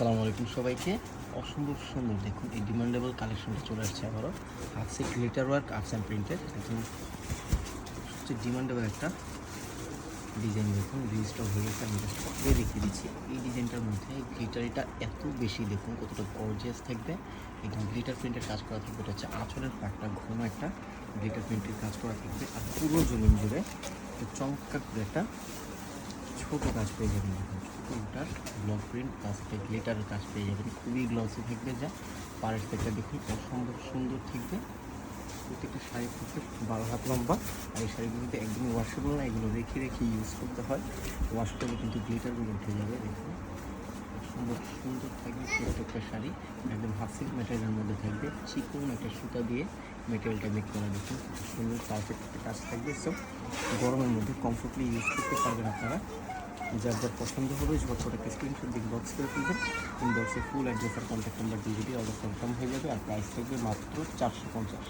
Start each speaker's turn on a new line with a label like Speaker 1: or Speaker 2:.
Speaker 1: আসসালামু আলাইকুম সবাইকে। অসম্ভব সুন্দর, দেখুন, এই ডিমান্ডেবল কালেকশনটা চলে আসছে আবারও। হাতসে glitter work arts and printed দেখুন সবচেয়ে ডিমান্ডেবল একটা ডিজাইন দেখুন রিস্টক হয়ে গেছে, আমি জাস্ট দেখিয়ে দিচ্ছি। এই ডিজাইনটার মধ্যে গ্লিটারিটা এত বেশি, দেখুন, কতটা গর্জিয়াস থাকবে। একদম গ্লিটার প্রিন্টের কাজ করা থাকবে, এটা হচ্ছে আঁচলের পাটটা, ঘন একটা গ্লিটার প্রিন্টের কাজ করা থাকবে। আর পুরো জমিন জুড়ে চমৎকার করে একটা ছোট কাজ পেয়ে যাবেন দেখুন। ছোটোটার ব্লক প্রিন্ট একটা গ্লিটারের কাজ পেয়ে যাবেন। খুবই গ্লসি থাকবে যা। পাড়ের থেকে দেখুন অসম্ভব সুন্দর থাকবে। প্রত্যেকটা শাড়ি থাকবে বারো হাত লম্বা। আর এই শাড়িগুলোতে একদমই ওয়াশেবল না, এগুলো রেখে রেখে ইউজ করতে হয়। ওয়াশ করলে কিন্তু গ্লিটারগুলো উঠে যাবে, দেখুন। সুন্দর সুন্দর থাকবে প্রত্যেকটা শাড়ি। একদম হাফ সিল্ক ম্যাটেরিয়ালের মধ্যে থাকবে। চিকন একটা সুতা দিয়ে মেটেরিয়ালটা মেক করা, দেখুন। সুন্দর পারফেক্ট একটা কাজ থাকবে। সব গরমের মধ্যে কমফোর্টলি ইউজ করতে পারবেন আপনারা। যার যার পছন্দ হবে ঝটপট স্ক্রিনশট দিকে বক্স করে ফেলবেন। ইনবক্সে ফুল অ্যাড্রেস আর কন্ট্যাক্ট নাম্বার দিয়ে দিলে অর্ডার কনফার্ম হয়ে যাবে আর প্রাইস থাকবে মাত্র চারশো পঞ্চাশ।